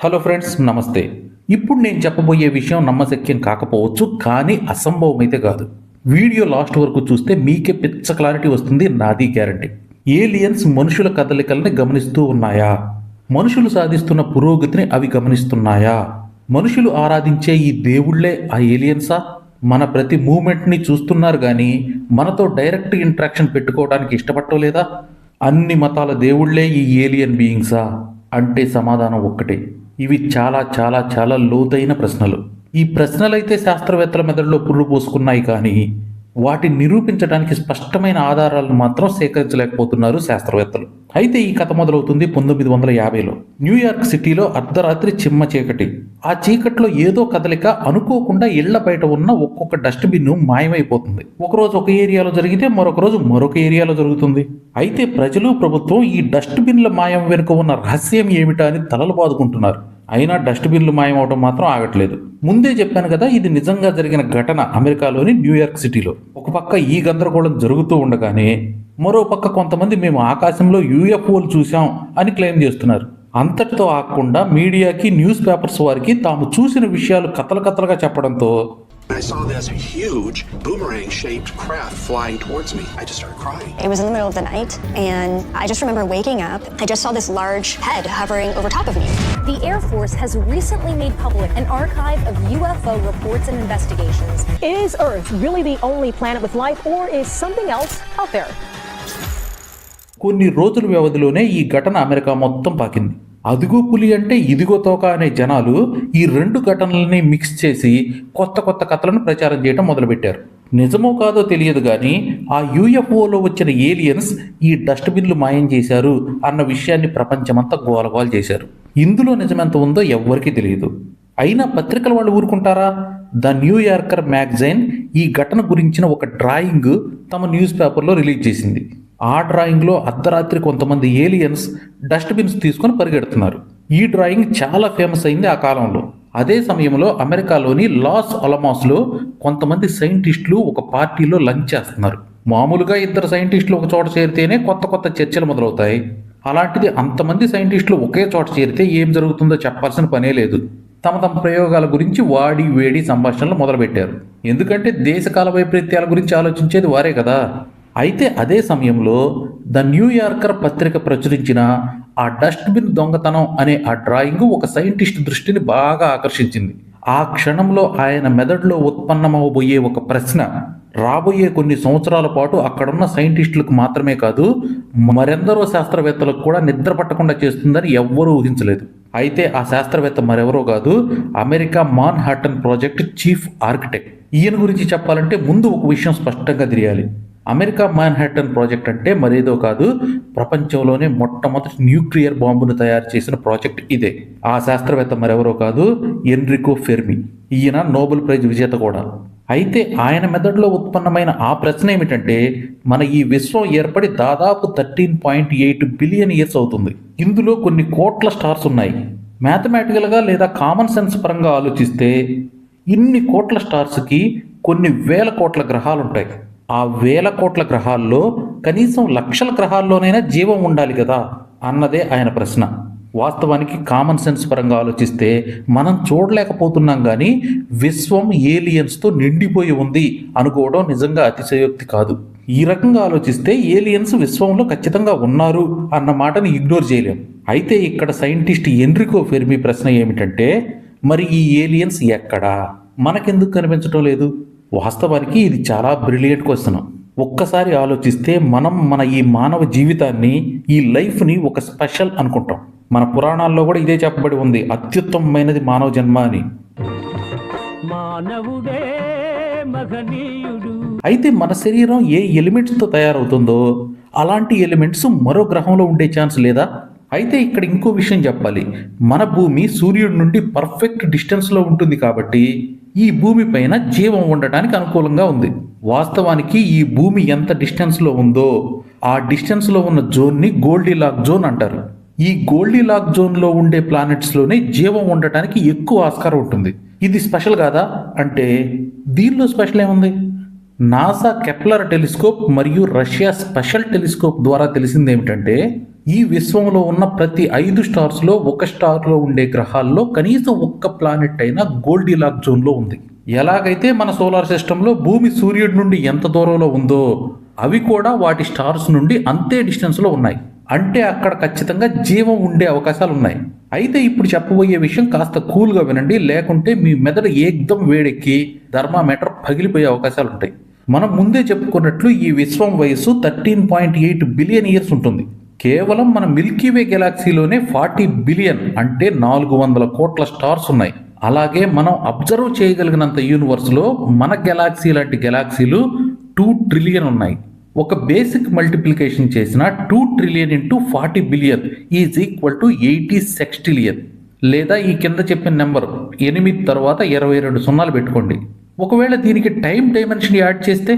Hello friends నమస్తే. ఇప్పుడు నేను చెప్పబోయే విషయం నమ్మశక్యం కాకపోవచ్చు కానీ అసంభవం అయితే కాదు. వీడియో లాస్ట్ వరకు చూస్తే మీకే పిచ్చ క్లారిటీ వస్తుంది నాది గ్యారంటీ ఏలియన్స్ మనుషుల కదలికల్ని గమనిస్తూ ఉన్నాయా? మనుషులు సాధిస్తున్న పురోగతిని అవి గమనిస్తున్నాయా? మనుషులు ఆరాధించే ఈ దేవుళ్ళే ఆ ఏలియన్సా మన ప్రతి మూమెంట్ని చూస్తున్నారు కానీ మనతో డైరెక్ట్ ఇంట్రాక్షన్ పెట్టుకోవడానికి ఇష్టపడటం లేదా? అన్ని మతాల దేవుళ్ళే ఈ ఏలియన్ బీయింగ్సా అంటే సమాధానం ఒక్కటే. ఇవి చాలా చాలా చాలా లోతైన ప్రశ్నలు. ఈ ప్రశ్నలైతే శాస్త్రవేత్తల మెదడులో పురుడు పోసుకున్నాయి కానీ వాటిని నిరూపించడానికి స్పష్టమైన ఆధారాలను మాత్రం సేకరించలేకపోతున్నారు శాస్త్రవేత్తలు. అయితే ఈ కథ మొదలవుతుంది పంతొమ్మిది వందల యాభైలో. న్యూయార్క్ సిటీలో అర్ధరాత్రి చిమ్మ చీకటి. ఆ చీకట్లో ఏదో కదలిక అనుకోకుండా ఇళ్ళ బయట ఉన్న ఒక్కొక్క డస్ట్బిన్ మాయమైపోతుంది. ఒకరోజు ఒక ఏరియాలో జరిగితే మరొక రోజు మరొక ఏరియాలో జరుగుతుంది. అయితే ప్రజలు ప్రభుత్వం ఈ డస్ట్బిన్ల మాయం వెనుక ఉన్న రహస్యం ఏమిటా అని తలలు బాదుకుంటున్నారు. అయినా డస్ట్బిన్లు మాయమవడం మాత్రం ఆగట్లేదు. ముందే చెప్పాను కదా ఇది నిజంగా జరిగిన ఘటన అమెరికాలోని న్యూయార్క్ సిటీలో. ఒక పక్క ఈ గందరగోళం జరుగుతూ ఉండగానే మరో పక్క కొంతమంది మేము ఆకాశంలో యూఎఫ్ఓలు చూసాం అని క్లెయిమ్ చేస్తున్నారు. అంతటితో ఆగకుండా మీడియాకి న్యూస్ పేపర్స్ వారికి తాము చూసిన విషయాలు కథలు కథలుగా చెప్పడంతో I saw this huge boomerang shaped craft flying towards me. I just started crying. It was in the middle of the night, and I just remember waking up. I just saw this large head hovering over top of me. The Air Force has recently made public an archive of UFO reports and investigations. Is Earth really the only planet with life, or is something else out there? కొన్ని రోజుల వ్యవధిలోనే ఈ ఘటన America మొత్తం పాకింది అదిగో పులి అంటే ఇదిగో తోక అనే జనాలు ఈ రెండు ఘటనలని మిక్స్ చేసి కొత్త కొత్త కథలను ప్రచారం చేయడం మొదలుపెట్టారు. నిజమో కాదో తెలియదు కానీ ఆ యూఎఫ్ఓలో వచ్చిన ఏలియన్స్ ఈ డస్ట్బిన్లు మాయం చేశారు అన్న విషయాన్ని ప్రపంచమంతా గోలగోలు చేశారు. ఇందులో నిజమెంత ఉందో ఎవ్వరికీ తెలియదు. అయినా పత్రికల వాళ్ళు ఊరుకుంటారా? ద న్యూయార్కర్ మ్యాగజైన్ ఈ ఘటన గురించిన ఒక డ్రాయింగ్ తమ న్యూస్ పేపర్లో రిలీజ్ చేసింది. ఆ డ్రాయింగ్లో అర్ధరాత్రి కొంతమంది ఏలియన్స్ డస్ట్బిన్స్ తీసుకొని పరిగెడుతున్నారు. ఈ డ్రాయింగ్ చాలా ఫేమస్ అయింది ఆ కాలంలో. అదే సమయంలో అమెరికాలోని లాస్ అలమాస్లో కొంతమంది సైంటిస్టులు ఒక పార్టీలో లంచ్ చేస్తున్నారు. మామూలుగా ఇద్దరు సైంటిస్టులు ఒక చోట చేరితేనే కొత్త కొత్త చర్చలు మొదలవుతాయి. అలాంటిది అంతమంది సైంటిస్టులు ఒకే చోట చేరితే ఏం జరుగుతుందో చెప్పాల్సిన పనే లేదు. తమ తమ ప్రయోగాల గురించి వాడి వేడి సంభాషణలు మొదలుపెట్టారు. ఎందుకంటే దేశకాల వైపరీత్యాల గురించి ఆలోచించేది వారే కదా. అయితే అదే సమయంలో ద న్యూయార్కర్ పత్రిక ప్రచురించిన ఆ డస్ట్బిన్ దొంగతనం అనే ఆ డ్రాయింగ్ ఒక సైంటిస్ట్ దృష్టిని బాగా ఆకర్షించింది. ఆ క్షణంలో ఆయన మెదడులో ఉత్పన్నమవబోయే ఒక ప్రశ్న రాబోయే కొన్ని సంవత్సరాల పాటు అక్కడున్న సైంటిస్టులకు మాత్రమే కాదు మరెందరో శాస్త్రవేత్తలకు కూడా నిద్ర పట్టకుండా చేస్తుందని ఎవ్వరూ ఊహించలేదు. అయితే ఆ శాస్త్రవేత్త మరెవరో కాదు America Manhattan project chief architect. ఈయన గురించి చెప్పాలంటే ముందు ఒక విషయం స్పష్టంగా తెలియాలి. అమెరికా మాన్హాటన్ ప్రాజెక్ట్ అంటే మరేదో కాదు ప్రపంచంలోనే మొట్టమొదటి న్యూక్లియర్ బాంబును తయారు చేసిన ప్రాజెక్ట్ ఇదే. ఆ శాస్త్రవేత్త మరెవరో కాదు ఎన్రికో ఫెర్మి. ఈయన నోబెల్ ప్రైజ్ విజేత కూడా. అయితే ఆయన మెదడులో ఉత్పన్నమైన ఆ ప్రశ్న ఏమిటంటే మన ఈ విశ్వం ఏర్పడి దాదాపు thirteen point eight billion years అవుతుంది. ఇందులో కొన్ని కోట్ల స్టార్స్ ఉన్నాయి. మ్యాథమెటికల్గా లేదా కామన్ సెన్స్ పరంగా ఆలోచిస్తే ఇన్ని కోట్ల స్టార్స్కి కొన్ని వేల కోట్ల గ్రహాలు ఉంటాయి ఆ వేల కోట్ల గ్రహాల్లో కనీసం లక్షల గ్రహాల్లోనైనా జీవం ఉండాలి కదా అన్నదే ఆయన ప్రశ్న. వాస్తవానికి కామన్ సెన్స్ పరంగా ఆలోచిస్తే మనం చూడలేకపోతున్నాం కానీ విశ్వం ఏలియన్స్తో నిండిపోయి ఉంది అనుకోవడం నిజంగా అతిశయోక్తి కాదు. ఈ రకంగా ఆలోచిస్తే ఏలియన్స్ విశ్వంలో ఖచ్చితంగా ఉన్నారు అన్న మాటని ఇగ్నోర్ చేయలేం. అయితే ఇక్కడ సైంటిస్ట్ ఎన్రికో ఫెర్మి ప్రశ్న ఏమిటంటే మరి ఈ ఏలియన్స్ ఎక్కడా? మనకెందుకు కనిపించడం లేదు? వాస్తవానికి ఇది చాలా బ్రిలియంట్ క్వశ్చన్ ఒక్కసారి ఆలోచిస్తే మనం మన ఈ మానవ జీవితాన్ని ఈ లైఫ్ని ఒక స్పెషల్ అనుకుంటాం. మన పురాణాల్లో కూడా ఇదే చెప్పబడి ఉంది అత్యుత్తమమైనది మానవ జన్మ అని. అయితే మన శరీరం ఏ ఎలిమెంట్స్తో తయారవుతుందో అలాంటి ఎలిమెంట్స్ మరో గ్రహంలో ఉండే ఛాన్స్ లేదా? అయితే ఇక్కడ ఇంకో విషయం చెప్పాలి. మన భూమి సూర్యుడి నుండి పర్ఫెక్ట్ డిస్టెన్స్లో ఉంటుంది కాబట్టి ఈ భూమి పైన జీవం ఉండటానికి అనుకూలంగా ఉంది. వాస్తవానికి ఈ భూమి ఎంత డిస్టెన్స్లో ఉందో ఆ డిస్టెన్స్లో ఉన్న జోన్ని గోల్డీ లాక్ జోన్ అంటారు. ఈ గోల్డీ లాక్ జోన్లో ఉండే ప్లానెట్స్లోనే జీవం ఉండటానికి ఎక్కువ ఆస్కారం ఉంటుంది. ఇది స్పెషల్ కాదా? అంటే దీనిలో స్పెషల్ ఏముంది? నాసా కెప్లర్ టెలిస్కోప్ మరియు రష్యా స్పెషల్ టెలిస్కోప్ ద్వారా తెలిసింది ఏమిటంటే ఈ విశ్వంలో ఉన్న ప్రతి ఐదు స్టార్స్లో ఒక స్టార్లో ఉండే గ్రహాల్లో కనీసం ఒక్క ప్లానెట్ అయినా గోల్డీలాక్ జోన్లో ఉంది. ఎలాగైతే మన సోలార్ సిస్టంలో భూమి సూర్యుడి నుండి ఎంత దూరంలో ఉందో అవి కూడా వాటి స్టార్స్ నుండి అంతే డిస్టెన్స్లో ఉన్నాయి. అంటే అక్కడ ఖచ్చితంగా జీవం ఉండే అవకాశాలు ఉన్నాయి. అయితే ఇప్పుడు చెప్పబోయే విషయం కాస్త కూల్గా వినండి లేకుంటే మీ మెదడు ఏకదం వేడెక్కి థర్మామీటర్ పగిలిపోయే అవకాశాలు ఉంటాయి. మనం ముందే చెప్పుకున్నట్లు ఈ విశ్వం వయసు thirteen point eight billion years ఉంటుంది. కేవలం మన మిల్కీవే గెలాక్సీలోనే ఫార్టీ బిలియన్ అంటే నాలుగు వందల కోట్ల స్టార్స్ ఉన్నాయి. అలాగే మనం అబ్జర్వ్ చేయగలిగినంత యూనివర్స్లో మన గెలాక్సీ లాంటి గెలాక్సీలు టూ ట్రిలియన్ ఉన్నాయి. ఒక బేసిక్ మల్టిప్లికేషన్ చేసిన two trillion into forty billion is equal to eighty sextillion లేదా ఈ కింద చెప్పిన నెంబర్ ఎనిమిది తర్వాత ఇరవై రెండు సున్నాలు పెట్టుకోండి. ఒకవేళ దీనికి టైం డైమెన్షన్ యాడ్ చేస్తే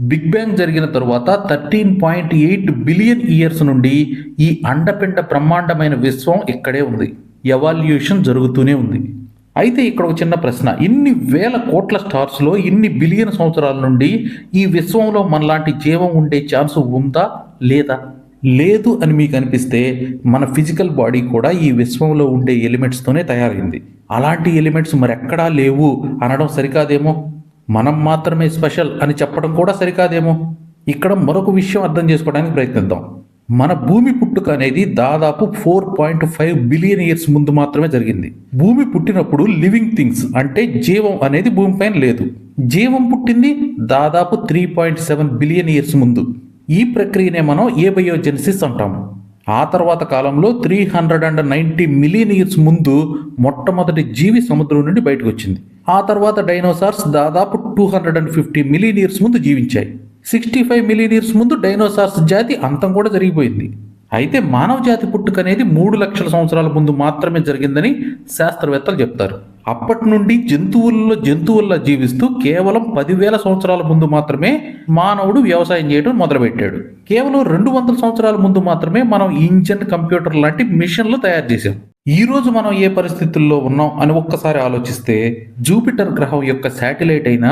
బిగ్ బ్యాంగ్ జరిగిన తరువాత thirteen point eight billion years నుండి ఈ అండపిండ బ్రహ్మాండమైన విశ్వం ఇక్కడే ఉంది. ఎవాల్యూషన్ జరుగుతూనే ఉంది. అయితే ఇక్కడ ఒక చిన్న ప్రశ్న. ఇన్ని వేల కోట్ల స్టార్స్లో ఇన్ని బిలియన్ సంవత్సరాల నుండి ఈ విశ్వంలో మనలాంటి జీవం ఉండే ఛాన్స్ ఉందా? లేదా? లేదు అని మీకు అనిపిస్తే మన ఫిజికల్ బాడీ కూడా ఈ విశ్వంలో ఉండే ఎలిమెంట్స్తోనే తయారైంది. అలాంటి ఎలిమెంట్స్ మరెక్కడా లేవు అనడం సరికాదేమో? మనం మాత్రమే స్పెషల్ అని చెప్పడం కూడా సరికాదేమో. ఇక్కడ మరొక విషయం అర్థం చేసుకోవడానికి ప్రయత్నిద్దాం. మన భూమి పుట్టుక అనేది దాదాపు four point five billion years ముందు మాత్రమే జరిగింది. భూమి పుట్టినప్పుడు లివింగ్ థింగ్స్ అంటే జీవం అనేది భూమిపైన లేదు. జీవం పుట్టింది దాదాపు three point seven billion years ముందు. ఈ ప్రక్రియనే మనం ఏబయోజెనిసిస్ అంటాము. ఆ తర్వాత కాలంలో three hundred and ninety million years ముందు మొట్టమొదటి జీవి సముద్రం నుండి బయటకు వచ్చింది. ఆ తర్వాత డైనోసార్స్ దాదాపు two hundred and fifty million years ముందు జీవించాయి. సిక్స్టీ ఫైవ్ మిలియన్ ఇయర్స్ ముందు డైనోసార్స్ జాతి అంతం కూడా జరిగిపోయింది. అయితే మానవ జాతి పుట్టుక అనేది మూడు లక్షల సంవత్సరాల ముందు మాత్రమే జరిగిందని శాస్త్రవేత్తలు చెప్తారు. అప్పటి నుండి జంతువుల్లో జంతువుల్లా జీవిస్తూ కేవలం పదివేల సంవత్సరాల ముందు మాత్రమే మానవుడు వ్యవసాయం చేయడం మొదలుపెట్టాడు. కేవలం రెండు వందల సంవత్సరాల ముందు మాత్రమే మనం ఇంజన్ కంప్యూటర్ లాంటి మిషన్లు తయారు చేశాం. ఈరోజు మనం ఏ పరిస్థితుల్లో ఉన్నాం అని ఒక్కసారి ఆలోచిస్తే జూపిటర్ గ్రహం యొక్క శాటిలైట్ అయిన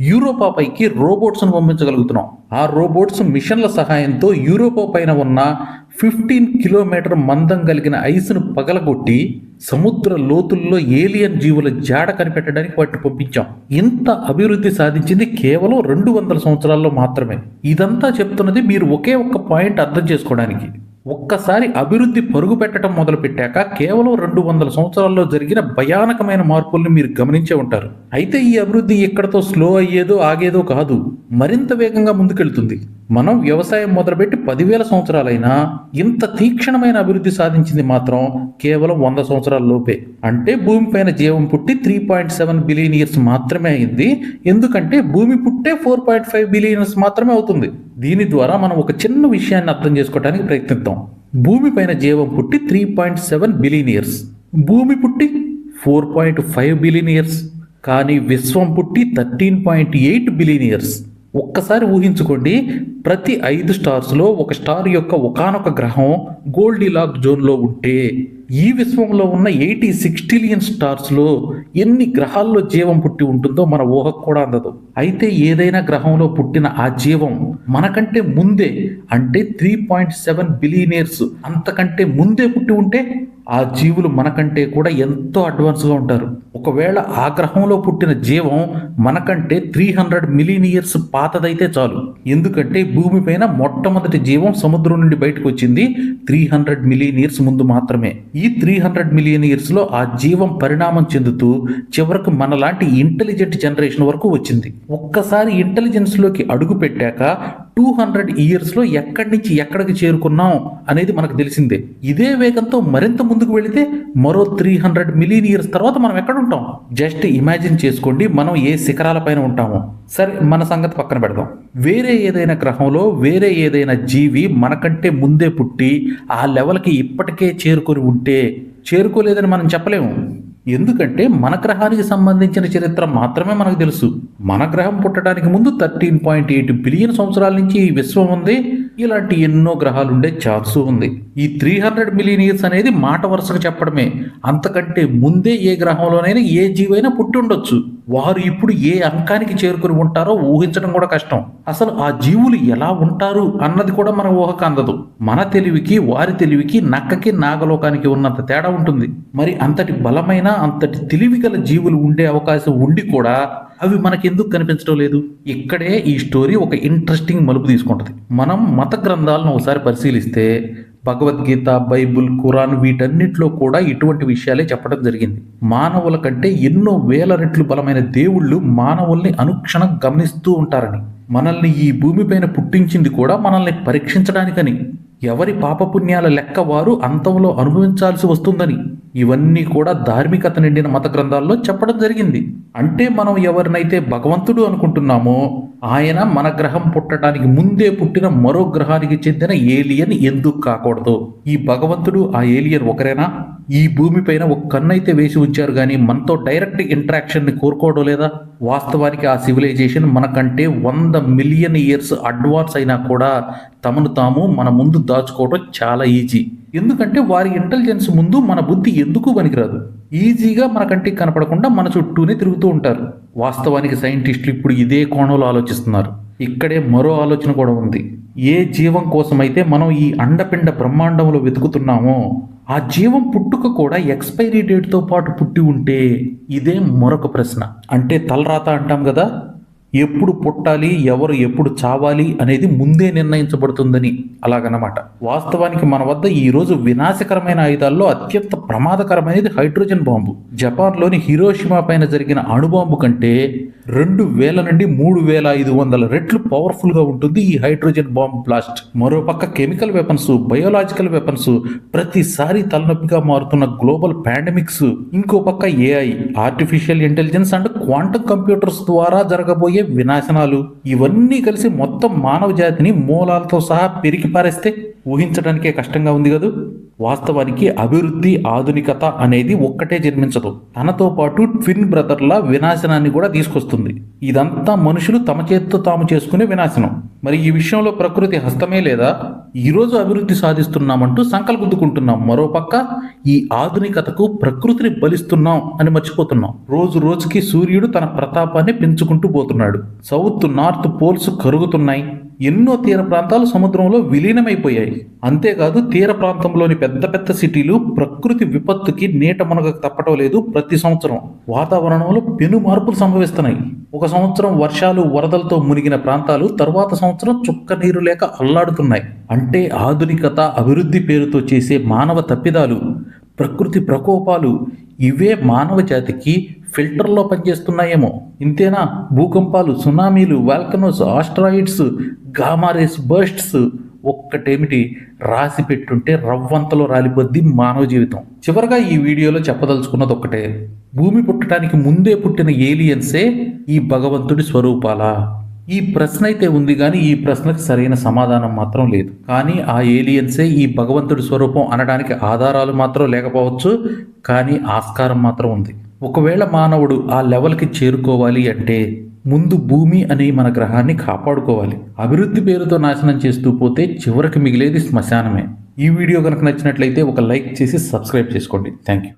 యూరోపా పైకి రోబోట్స్ను పంపించగలుగుతున్నాం. ఆ రోబోట్స్ మిషన్ల సహాయంతో యూరోపా పైన ఉన్న ఫిఫ్టీన్ కిలోమీటర్ మందం కలిగిన ఐస్ను పగలగొట్టి సముద్ర లోతుల్లో ఏలియన్ జీవుల జాడ కనిపెట్టడానికి వాటిని పంపించాం. ఇంత అభివృద్ధి సాధించింది కేవలం రెండు వందల సంవత్సరాల్లో మాత్రమే. ఇదంతా చెప్తున్నది మీరు ఒకే ఒక్క పాయింట్ అర్థం చేసుకోవడానికి. ఒక్కసారి అభివృద్ధి పరుగు పెట్టడం మొదలు పెట్టాక కేవలం రెండు వందల సంవత్సరాల్లో జరిగిన భయానకమైన మార్పుల్ని మీరు గమనించే ఉంటారు. అయితే ఈ అభివృద్ధి ఎక్కడతో స్లో అయ్యేదో ఆగేదో కాదు. మరింత వేగంగా ముందుకెళ్తుంది. మనం వ్యవసాయం మొదలుపెట్టి పదివేల సంవత్సరాలైనా ఇంత తీక్షణమైన అభివృద్ధి సాధించింది మాత్రం కేవలం వంద సంవత్సరాల లోపే. అంటే భూమిపైన జీవం పుట్టి three point seven billion years మాత్రమే అయింది. ఎందుకంటే భూమి పుట్టే four point five billion years మాత్రమే అవుతుంది. దీని ద్వారా మనం ఒక చిన్న విషయాన్ని అర్థం చేసుకోవడానికి ప్రయత్నిద్దాం. భూమిపైన జీవం పుట్టి three point seven billion years భూమి పుట్టి four point five billion years కానీ విశ్వం పుట్టి thirteen point eight billion years ఒక్కసారి ఊహించుకోండి ప్రతి ఐదు స్టార్స్లో ఒక స్టార్ యొక్క ఒకానొక గ్రహం గోల్డీలాక్ జోన్లో ఉంటే ఈ విశ్వంలో ఉన్న ఎయిటీ సిక్స్టిలియన్ స్టార్స్లో ఎన్ని గ్రహాల్లో జీవం పుట్టి ఉంటుందో మన ఊహకు కూడా అందదు. అయితే ఏదైనా గ్రహంలో పుట్టిన ఆ జీవం మనకంటే ముందే అంటే త్రీ పాయింట్ సెవెన్ బిలియనియర్స్ అంతకంటే ముందే పుట్టి ఉంటే ఆ జీవులు మనకంటే కూడా ఎంతో అడ్వాన్స్గా ఉంటారు. ఒకవేళ ఆ గ్రహంలో పుట్టిన జీవం మనకంటే త్రీ హండ్రెడ్ మిలియన్ ఇయర్స్ పాతదైతే చాలు. ఎందుకంటే భూమిపైన మొట్టమొదటి జీవం సముద్రం నుండి బయటకు వచ్చింది త్రీ హండ్రెడ్ మిలియన్ ఇయర్స్ ముందు మాత్రమే. ఈ త్రీ హండ్రెడ్ మిలియన్ ఇయర్స్లో ఆ జీవం పరిణామం చెందుతూ చివరకు మనలాంటి ఇంటెలిజెంట్ జనరేషన్ వరకు వచ్చింది. ఒక్కసారి ఇంటెలిజెన్స్లోకి అడుగు పెట్టాక టూ హండ్రెడ్ ఇయర్స్లో ఎక్కడి నుంచి ఎక్కడికి చేరుకున్నాం అనేది మనకు తెలిసిందే. ఇదే వేగంతో మరింత ముందుకు వెళితే మరో త్రీ హండ్రెడ్ మిలియన్ ఇయర్స్ తర్వాత మనం ఎక్కడ ఉంటాం? జస్ట్ ఇమాజిన్ చేసుకోండి మనం ఏ శిఖరాలపైన ఉంటామో. సరే మన సంగతి పక్కన పెడదాం. వేరే ఏదైనా గ్రహంలో వేరే ఏదైనా జీవి మనకంటే ముందే పుట్టి ఆ లెవెల్కి ఇప్పటికే చేరుకొని ఉంటే చేరుకోలేదని మనం చెప్పలేము. ఎందుకంటే మన గ్రహానికి సంబంధించిన చరిత్ర మాత్రమే మనకు తెలుసు. మన గ్రహం పుట్టడానికి ముందు థర్టీన్ పాయింట్ ఎయిట్ బిలియన్ సంవత్సరాల నుంచి ఈ విశ్వం ఉంది. ఇలాంటి ఎన్నో గ్రహాలు ఉండే ఛాన్స్ ఉంది. ఈ త్రీ హండ్రెడ్ మిలియన్ ఇయర్స్ అనేది మాట వరుసగా చెప్పడమే. అంతకంటే ముందే ఏ గ్రహంలోనైనా ఏ జీవైనా పుట్టి ఉండొచ్చు వారు ఇప్పుడు ఏ అంకానికి చేరుకుని ఉంటారో ఊహించడం కూడా కష్టం. అసలు ఆ జీవులు ఎలా ఉంటారు అన్నది కూడా మన ఊహకు అందదు. మన తెలివికి వారి తెలివికి నక్కకి నాగలోకానికి ఉన్నంత తేడా ఉంటుంది. మరి అంతటి బలమైన అంతటి తెలివి గల జీవులు ఉండే అవకాశం ఉండి కూడా అవి మనకెందుకు కనిపించడం లేదు? ఇక్కడే ఈ స్టోరీ ఒక ఇంట్రెస్టింగ్ మలుపు తీసుకుంటుంది. మనం మత గ్రంథాలను ఒకసారి పరిశీలిస్తే భగవద్గీత బైబుల్ ఖురాన్ వీటన్నిటిలో కూడా ఇటువంటి విషయాలే చెప్పడం జరిగింది. మానవుల కంటే ఎన్నో వేల రెట్లు బలమైన దేవుళ్ళు మానవుల్ని అనుక్షణం గమనిస్తూ ఉంటారని మనల్ని ఈ భూమిపైన పుట్టించింది కూడా మనల్ని పరీక్షించడానికని ఎవరి పాపపుణ్యాల లెక్క వారు అంతంలో అనుభవించాల్సి వస్తుందని ఇవన్నీ కూడా ధార్మికత నిండిన మత గ్రంథాల్లో చెప్పడం జరిగింది. అంటే మనం ఎవరినైతే భగవంతుడు అనుకుంటున్నామో ఆయన మన గ్రహం పుట్టడానికి ముందే పుట్టిన మరో గ్రహానికి చెందిన ఏలియన్ ఎందుకు కాకూడదు? ఈ భగవంతుడు ఆ ఏలియన్ ఒకరేనా? ఈ భూమిపైన ఒక కన్నైతే వేసి ఉంచారు కానీ మనతో డైరెక్ట్ ఇంటరాక్షన్ని కోరుకోవడం లేదా? వాస్తవానికి ఆ సివిలైజేషన్ మనకంటే వంద మిలియన్ ఇయర్స్ అడ్వాన్స్ అయినా కూడా తమను తాము మన ముందు దాచుకోవడం చాలా ఈజీ ఎందుకంటే వారి ఇంటెలిజెన్స్ ముందు మన బుద్ధి ఎందుకు పనికిరాదు? ఈజీగా మన కంటికి కనపడకుండా మన చుట్టూనే తిరుగుతూ ఉంటారు. వాస్తవానికి సైంటిస్టులు ఇప్పుడు ఇదే కోణంలో ఆలోచిస్తున్నారు. ఇక్కడే మరో ఆలోచన కూడా ఉంది. ఏ జీవం కోసమైతే మనం ఈ అండపిండ బ్రహ్మాండంలో వెతుకుతున్నామో ఆ జీవం పుట్టుక కూడా ఎక్స్పైరీ డేట్తో పాటు పుట్టి ఉంటే ఇదే మరొక ప్రశ్న. అంటే తలరాత అంటాం కదా ఎప్పుడు పుట్టాలి ఎవరు ఎప్పుడు చావాలి అనేది ముందే నిర్ణయించబడుతుందని. అలాగనమాట. వాస్తవానికి మన వద్ద ఈరోజు వినాశకరమైన ఆయుధాల్లో అత్యంత ప్రమాదకరమైనది హైడ్రోజన్ బాంబు. జపాన్లోని హిరోషిమా పైన జరిగిన అణుబాంబు కంటే రెండు వేల నుండి మూడు వేల ఐదు వందల రెట్లు పవర్ఫుల్గా ఉంటుంది ఈ హైడ్రోజన్ బాంబ్ బ్లాస్ట్. మరోపక్క కెమికల్ వెపన్స్ బయోలాజికల్ వెపన్స్ ప్రతిసారి తలనొప్పిగా మారుతున్న గ్లోబల్ పాండమిక్స్ ఇంకో పక్క AI artificial intelligence and quantum computers ద్వారా జరగబోయే వినాశనాలు. ఇవన్నీ కలిసి మొత్తం మానవ జాతిని మూలాలతో సహా పెరిగి పారేస్తే ఊహించడానికే కష్టంగా ఉంది కదా? వాస్తవానికి అభివృద్ధి ఆధునికత అనేది ఒక్కటే జన్మించదు. తనతో పాటు ట్విన్ బ్రదర్ల వినాశనాన్ని కూడా తీసుకొస్తుంది. ఇదంతా మనుషులు తమ చేతితో తాము చేసుకునే వినాశనం. మరి ఈ విషయంలో ప్రకృతి హస్తమే లేదా? ఈరోజు అభివృద్ధి సాధిస్తున్నామంటూ సంకల్పుద్దుకుంటున్నాం. మరోపక్క ఈ ఆధునికతకు ప్రకృతిని బలిస్తున్నాం అని మర్చిపోతున్నాం. రోజు రోజుకి సూర్యుడు తన ప్రతాపాన్ని పెంచుకుంటూ పోతున్నాడు. సౌత్ నార్త్ పోల్స్ కరుగుతున్నాయి. ఎన్నో తీర ప్రాంతాలు సముద్రంలో విలీనమైపోయాయి. అంతేకాదు తీర ప్రాంతంలోని పెద్ద పెద్ద సిటీలు ప్రకృతి విపత్తుకి నీట మునగక తప్పటం లేదు ప్రతి సంవత్సరం. వాతావరణంలో పెను మార్పులు సంభవిస్తున్నాయి. ఒక సంవత్సరం వర్షాలు వరదలతో మునిగిన ప్రాంతాలు తరువాత సంవత్సరం చుక్క నీరు లేక అల్లాడుతున్నాయి. అంటే ఆధునికత అభివృద్ధి పేరుతో చేసే మానవ తప్పిదాలు ప్రకృతి ప్రకోపాలు ఇవే మానవ జాతికి ఫిల్టర్లో పనిచేస్తున్నాయేమో. ఇంతేనా? భూకంపాలు సునామీలు volcanoes asteroids gamma rays bursts ఒక్కటేమిటి? రాసి పెట్టుంటే రవ్వంతలో రాలిపోద్ది మానవ జీవితం. చివరగా ఈ వీడియోలో చెప్పదలుచుకున్నది ఒక్కటే. భూమి పుట్టడానికి ముందే పుట్టిన ఏలియన్సే ఈ భగవంతుడి స్వరూపాలా? ఈ ప్రశ్న అయితే ఉంది కానీ ఈ ప్రశ్నకు సరైన సమాధానం మాత్రం లేదు. కానీ ఆ ఏలియన్సే ఈ భగవంతుడి స్వరూపం అనడానికి ఆధారాలు మాత్రం లేకపోవచ్చు కానీ ఆస్కారం మాత్రం ఉంది. ఒకవేళ మానవుడు ఆ లెవెల్కి చేరుకోవాలి అంటే ముందు భూమి అనే మన గ్రహాన్ని కాపాడుకోవాలి. అభివృద్ధి పేరుతో నాశనం చేస్తూ పోతే చివరికి మిగిలేది శ్మశానమే. ఈ వీడియో కనుక నచ్చినట్లయితే ఒక లైక్ చేసి సబ్స్క్రైబ్ చేసుకోండి. Thank you